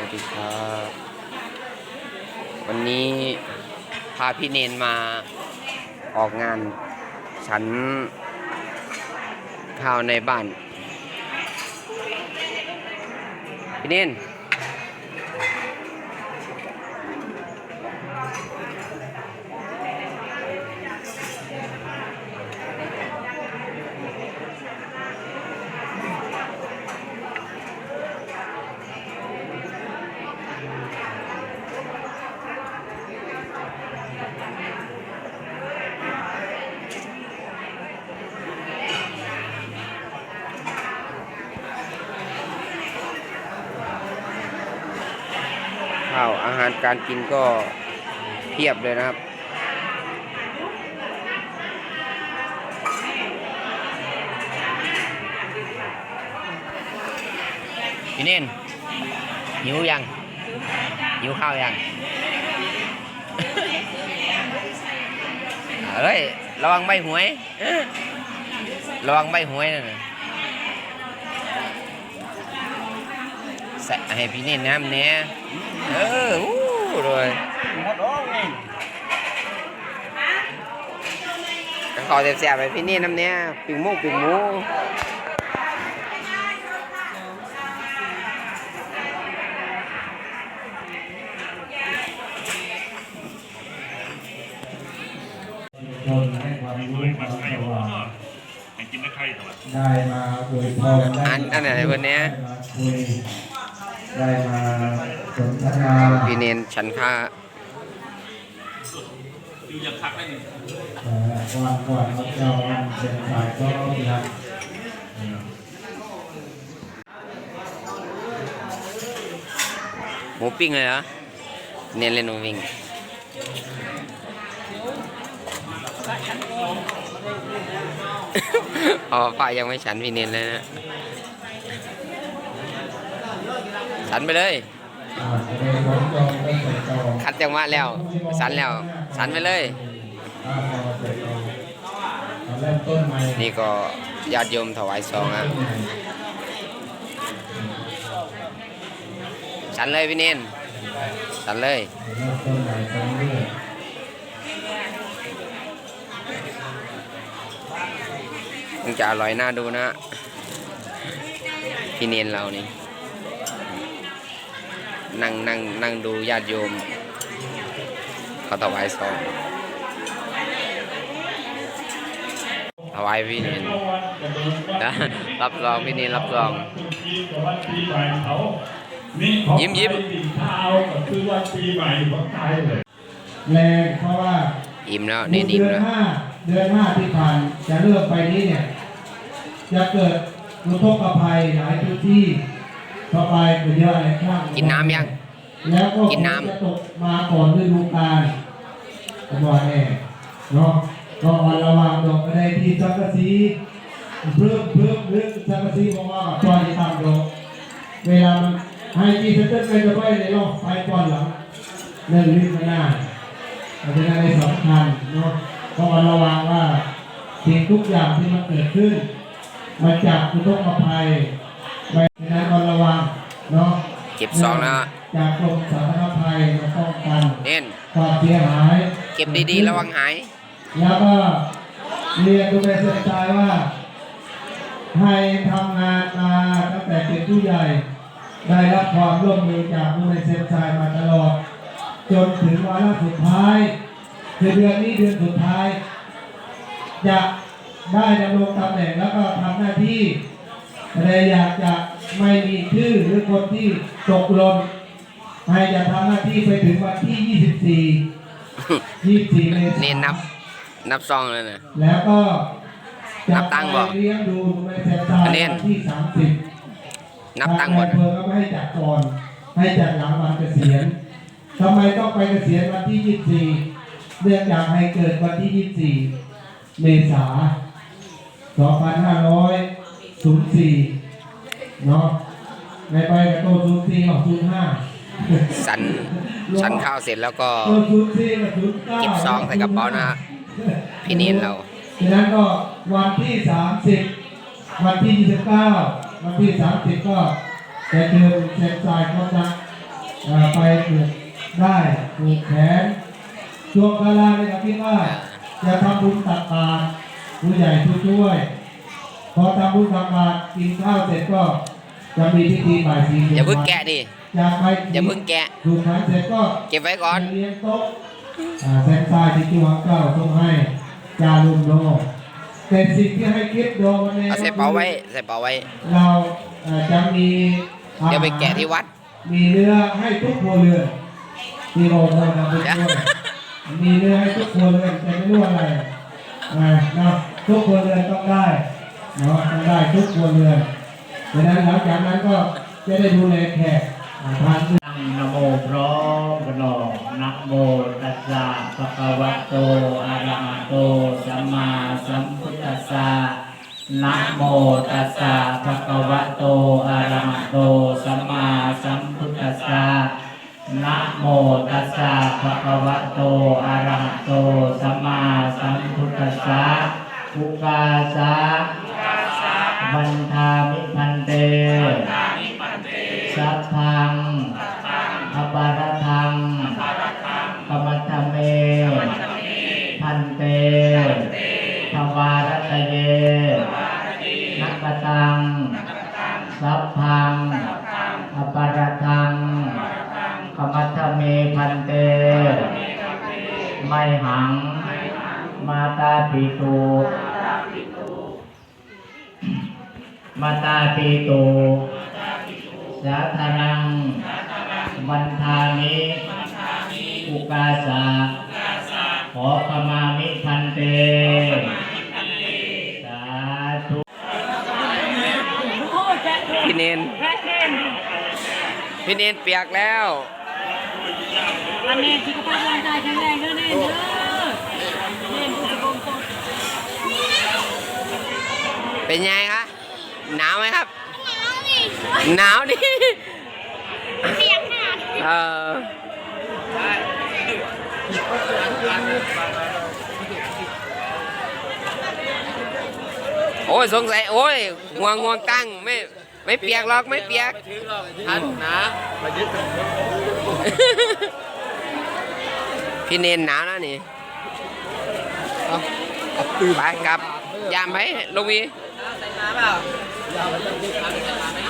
วัสดีครับ วันนี้พาพี่เนนมาออกงานฉันข้าวในบ้าน พี่เนน ข้าวอาหารการกินก็เพียบเลยนะครับ พี่เนนหิวยังหิวข้าวยังเอ้ยระวังใบหวยเอ้อระวังใบหวยนั่นน่ะ ใส่ให้พี่เนนน้ำเนี่ยเอออู้เลยหมดร้องเองกันขอแซ่บๆไปพี่เนนน้ำเนี่ยปิ่งหมูปิ่งหมูคนให้ความรู้ด้วยคมัวานมไข่สหัวว่างก็ให้กินได้ไข่แต่ว่าได้มาอวยพรได้อันอันไหนวันเนี้ย ได้มาสนทนาพี่เนนฉันค่าดูยังคักได้หนึ่งเอ่อนก่อนเราเจ้าเป็นฝ่ายก็มีครับหมูปิ้งเลยเหรอเนนเล่นหมูปิ้งอ๋อป้ายังไม่ฉันพี่เนนเลยนะ ฉันไปเลย คัดจังหวะแล้ว สันแล้ว สันไปเลย นี่ก็ญาติโยมถวายซองอะสันเลยพี่เนนสันเลยมต้นจะอร่อยน่าดูนะพี่เนนเรานี่ นั่งนั่งนั่งดูญาติโยมเขาถวายซองถวายพี่เนนนะรับรองพี่เนนรับรอง ยิ้มยิ้มเท้าก็คือวันปีใหม่ของไทยเลยแรงเพราะว่าอิ่มแล้วเนนอิ่มเดือนแล้วห้าเดือนห้าที่ผ่านจะเริ่มไปนี้เนี่ย จะเกิดอุทกภัยหลายพื้นที่ กินน้ำยัง แล้วก็กินน้ำจะตกมาก่อนฤดูกาลผมบอกแน่เนาะก็อ่อนระวังดอกอะไรที่สังกะสีเพิ่มเพิ่มเรื่องสังกะสีบอกว่าจอยต่ำลงเวลามันให้ที่เซ็นเตอร์ไปจะไปในรอบไปก่อนหลังเรื่องลิ้นไม่น่าอาจจะในสำคัญเนาะต้องระวังว่าสิ่งทุกอย่างที่มันเกิดขึ้น มาจากอุทกภัยไป เนาะเก็บซองแล้วจากกรมสาธารณภัยมาป้องกันเน้นความเสียหาย เก็บดีๆระวังหาย แล้วก็เรียนดูในเส้นใจว่าให้ทำงานมาตั้งแต่เป็นผู้ใหญ่ ได้รับความร่วมมือจากผู้ในเส้นใจมาตลอด จนถึงวาระสุดท้ายคือเดือนนี้เดือนสุดท้าย จะได้ดำรงตำแหน่งแล้วก็ทำหน้าที่แต่อยากจะ ไม่มีชื่อหรือคนที่ตกหล่นให้จะทำหน้าที่ไปถึงวันที่ 24 24เมษายนเน้นนับ นับซองเลยนะ แล้วก็นัจะบตังค์บ่ไปเลี้ยงดูในเซนซาอันนี้ วันที่ 30 นับตังค์หมดทาายอำเภอก็ไม่ให้จัดก่อน ให้จัดหลังวันเกษียณทำไมต้องไปเกษียณวันที่ 24 เนื่องจากให้เกิดวันที่ 24 เมษา 2504 เนาะในไปกับโต04กับ05สันสันข้าวเสร็จแล้วก็ โต04กับ09เก็บซองใส่กระเป๋านะฮะพี่เนนเรา ฉะนั้นก็วันที่30วันที่29วันที่30ก็จะเจอเซ็นทรายเขาจะเอ่อไปปลูกได้ปลูกแขนช่วงกาลาเนี่ยครับพี่ว่าจะทำบุญตักบาตรผู้ใหญ่ผู้ช่วย พอทำบุญตักบาตรกินข้าวเสร็จก็จะมีพิธีบ่ายสีอย่าเพิ่งแกะดิจากไปอย่าเพิ่งแกะดูขันเสร็จก็เก็บไว้ก่อนเลี้ยงโต๊ะอ่าแซนซายที่ที่วังเก้าส่งให้จารุมโดแต่สิ่งที่ให้คิดโดวันนี้เอาใส่เป๋าไว้ใส่เป๋าไว้ เราเอ่อจะมีอาหารเดี๋ยวไปแกะที่วัด มีเนื้อให้ทุกครัวเรือนที่โรงพยาบาลทุกครัวมีเนื้อให้ทุกครัวเรือนแต่ไม่รู้อะไรอ่านะทุกครัวเรือนต้องได้ เนาะต้องได้ทุกครัวเรือนดังนั้นหลังจากนั้นก็จะได้ดูแลแขกทานตั้งนโมพร้อมกันหนอนะโมตัสสะภะคะวะโตอะระหะโตสัมมาสัมพุทธัสสะนะโมตัสสะภะคะวะโตอะระหะโตสัมมาสัมพุทธัสสะนะโมตัสสะภะคะวะโตอะระหะโตสัมมาสัมพุทธัสสะอุกาสะ วันทามิพันเตสัพพังอปารทังกรรมตเมพันเตทวารตเยนักตังสัพพังอปารทังกรรมตเมพันเต ไม่หัง มาตาปิตู มาตาปิตูสาธารัง วันทามิอุกาสาขอขมามิพันเตสาธุพี่เนนพี่เนนเปียกแล้วอันนี้สุขภาพร่างกายแข็งแรงเด้อเน่เด้อเน่ดูสิบงตกเป็นไงคะ หนาวไหมครับ หนาวดิเปียกขนาดเออโอ้ยสงสัยโอ้ยห่วงห่วงตั้งไม่ไม่เปียกหรอกไม่เปียกทันนะพี่เนนหนาวนะนี่ไปกลับยามไหมลงวีใส่มาเปล่า เราต้องดูการเวลาไหมครับ